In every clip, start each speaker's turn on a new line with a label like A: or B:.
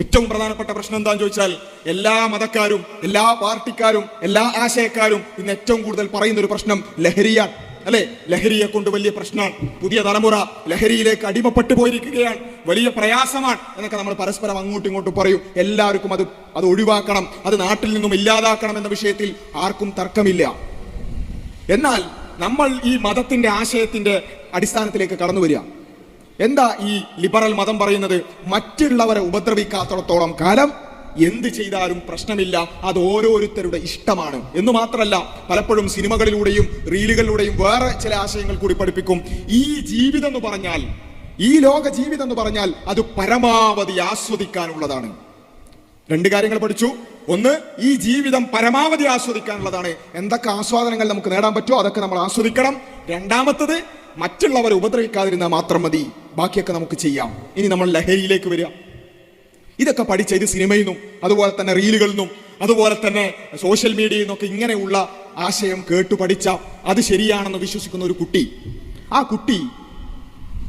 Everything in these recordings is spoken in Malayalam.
A: ഏറ്റവും പ്രധാനപ്പെട്ട പ്രശ്നം എന്താന്ന് ചോദിച്ചാൽ എല്ലാ മതക്കാരും എല്ലാ പാർട്ടിക്കാരും എല്ലാ ആശയക്കാരും ഇന്ന് ഏറ്റവും കൂടുതൽ പറയുന്ന ഒരു പ്രശ്നം ലഹരിയാണ്. അല്ലെ? ലഹരിയെ കൊണ്ട് വലിയ പ്രശ്നമാണ്. പുതിയ തലമുറ ലഹരിയിലേക്ക് അടിമപ്പെട്ടു പോയിരിക്കുകയാണ്. വലിയ പ്രയാസമാണ് എന്നൊക്കെ നമ്മൾ പരസ്പരം അങ്ങോട്ടും ഇങ്ങോട്ടും പറയും. എല്ലാവർക്കും അത് അത് ഒഴിവാക്കണം. അത് നാട്ടിൽ നിന്നും ഇല്ലാതാക്കണം എന്ന വിഷയത്തിൽ ആർക്കും തർക്കമില്ല. എന്നാൽ നമ്മൾ ഈ മതത്തിന്റെ ആശയത്തിന്റെ അടിസ്ഥാനത്തിലേക്ക് കടന്നു വരിക. എന്താ ഈ ലിബറൽ മതം പറയുന്നത്? മറ്റുള്ളവരെ ഉപദ്രവിക്കാത്തടത്തോളം കാലം എന്ത് ചെയ്താലും പ്രശ്നമില്ല. അത് ഓരോരുത്തരുടെ ഇഷ്ടമാണ്. എന്ന് മാത്രമല്ല പലപ്പോഴും സിനിമകളിലൂടെയും റീലുകളിലൂടെയും വേറെ ചില ആശയങ്ങൾ കൂടി പഠിപ്പിക്കും. ഈ ജീവിതം എന്ന് പറഞ്ഞാൽ ഈ ലോക ജീവിതം എന്ന് പറഞ്ഞാൽ അത് പരമാവധി ആസ്വദിക്കാനുള്ളതാണ്. രണ്ട് കാര്യങ്ങൾ പഠിച്ചു. ഒന്ന് ഈ ജീവിതം പരമാവധി ആസ്വദിക്കാനുള്ളതാണ്. എന്തൊക്കെ ആസ്വാദനങ്ങൾ നമുക്ക് നേടാൻ പറ്റുമോ അതൊക്കെ നമ്മൾ ആസ്വദിക്കണം. രണ്ടാമത്തത് മറ്റുള്ളവരെ ഉപദ്രവിക്കാതിരുന്നാൽ മാത്രം മതി. ബാക്കിയൊക്കെ നമുക്ക് ചെയ്യാം. ഇനി നമ്മൾ ലഹരിയിലേക്ക് വരിക. ഇതൊക്കെ പഠിച്ച ഇത് സിനിമയിൽ നിന്നും അതുപോലെ തന്നെ റീലുകളിൽ നിന്നും അതുപോലെ തന്നെ സോഷ്യൽ മീഡിയയിൽ നിന്നൊക്കെ ഇങ്ങനെയുള്ള ആശയം കേട്ടു പഠിച്ച അത് ശരിയാണെന്ന് വിശ്വസിക്കുന്ന ഒരു കുട്ടി. ആ കുട്ടി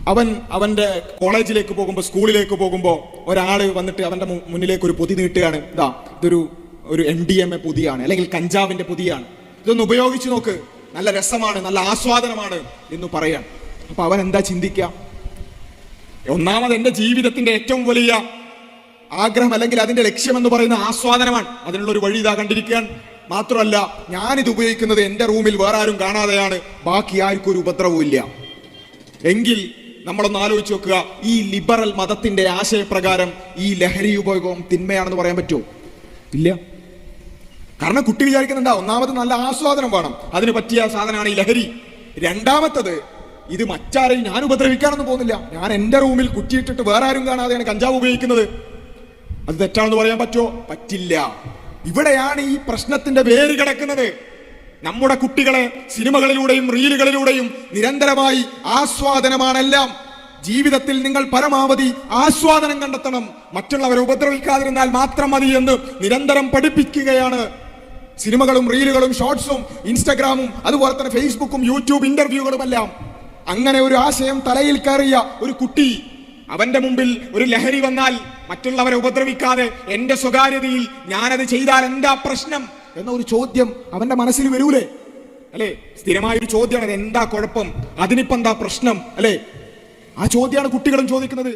A: അവൻ അവന്റെ കോളേജിലേക്ക് പോകുമ്പോൾ സ്കൂളിലേക്ക് പോകുമ്പോൾ ഒരാൾ വന്നിട്ട് അവന്റെ മുന്നിലേക്ക് ഒരു പൊതി നീട്ടുകയാണ്. ഇതാ ഇതൊരു ഒരു എം ഡി എം എ പൊതിയാണ് അല്ലെങ്കിൽ കഞ്ചാവിന്റെ പൊതിയാണ്. ഇതൊന്ന് ഉപയോഗിച്ച് നോക്ക്. നല്ല രസമാണ് നല്ല ആസ്വാദനമാണ് എന്ന് പറയാം അപ്പോൾ അവൻ എന്താ ചിന്തിക്കുക? ഒന്നാമത് എന്റെ ജീവിതത്തിന്റെ ഏറ്റവും വലിയ ആഗ്രഹം അല്ലെങ്കിൽ അതിന്റെ ലക്ഷ്യം എന്ന് പറയുന്ന ആസ്വാദനമാണ്. അതിനുള്ള ഒരു വഴി ഇതാ കണ്ടിരിക്കാൻ മാത്രമല്ല ഞാനിത് ഉപയോഗിക്കുന്നത് എന്റെ റൂമിൽ വേറെ ആരും കാണാതെയാണ്. ബാക്കി ആർക്കും ഒരു ഉപദ്രവവും ഇല്ല. എങ്കിൽ നമ്മളൊന്ന് ആലോചിച്ച് നോക്കുക ഈ ലിബറൽ മതത്തിന്റെ ആശയപ്രകാരം ഈ ലഹരി ഉപയോഗം തിന്മയാണെന്ന് പറയാൻ പറ്റുമോ? ഇല്ല. കാരണം കുട്ടി വിചാരിക്കുന്നുണ്ടാ ഒന്നാമത് നല്ല ആസ്വാദനം വേണം. അതിന് പറ്റിയ സാധനമാണ് ഈ ലഹരി. രണ്ടാമത്തത് ഇത് മറ്റാരെയും ഞാൻ ഉപദ്രവിക്കാനൊന്നും പോകുന്നില്ല. ഞാൻ എന്റെ റൂമിൽ കുറ്റിയിട്ടിട്ട് വേറെ ആരും കാണാതെയാണ് കഞ്ചാവ് ഉപയോഗിക്കുന്നത്. അത് തെറ്റാണെന്ന് പറയാൻ പറ്റുമോ? പറ്റില്ല. ഇവിടെയാണ് ഈ പ്രശ്നത്തിന്റെ വേര് കിടക്കുന്നത്. നമ്മുടെ കുട്ടികളെ സിനിമകളിലൂടെയും റീലുകളിലൂടെയും നിരന്തരമായി ആസ്വാദനമാണെല്ലാം. ജീവിതത്തിൽ നിങ്ങൾ പരമാവധി ആസ്വാദനം കണ്ടെത്തണം. മറ്റുള്ളവരെ ഉപദ്രവിക്കാതിരുന്നാൽ മാത്രം മതി എന്ന് നിരന്തരം പഠിപ്പിക്കുകയാണ്. സിനിമകളും റീലുകളും ഷോർട്സും ഇൻസ്റ്റഗ്രാമും അതുപോലെ തന്നെ ഫേസ്ബുക്കും യൂട്യൂബ് ഇന്റർവ്യൂകളും എല്ലാം അങ്ങനെ ഒരു ആശയം തലയിൽ കയറിയ ഒരു കുട്ടി അവന്റെ മുമ്പിൽ ഒരു ലഹരി വന്നാൽ മറ്റുള്ളവരെ ഉപദ്രവിക്കാതെ എന്റെ സ്വകാര്യതയിൽ ഞാനത് ചെയ്താൽ എന്താ പ്രശ്നം എന്ന ഒരു ചോദ്യം അവന്റെ മനസ്സിൽ വരൂലേ? അല്ലെ? സ്ഥിരമായ ഒരു ചോദ്യമാണ് എന്താ കുഴപ്പം? അതിനിപ്പോ എന്താ പ്രശ്നം? അല്ലെ? ആ ചോദ്യമാണ് കുട്ടികളും ചോദിക്കുന്നത്.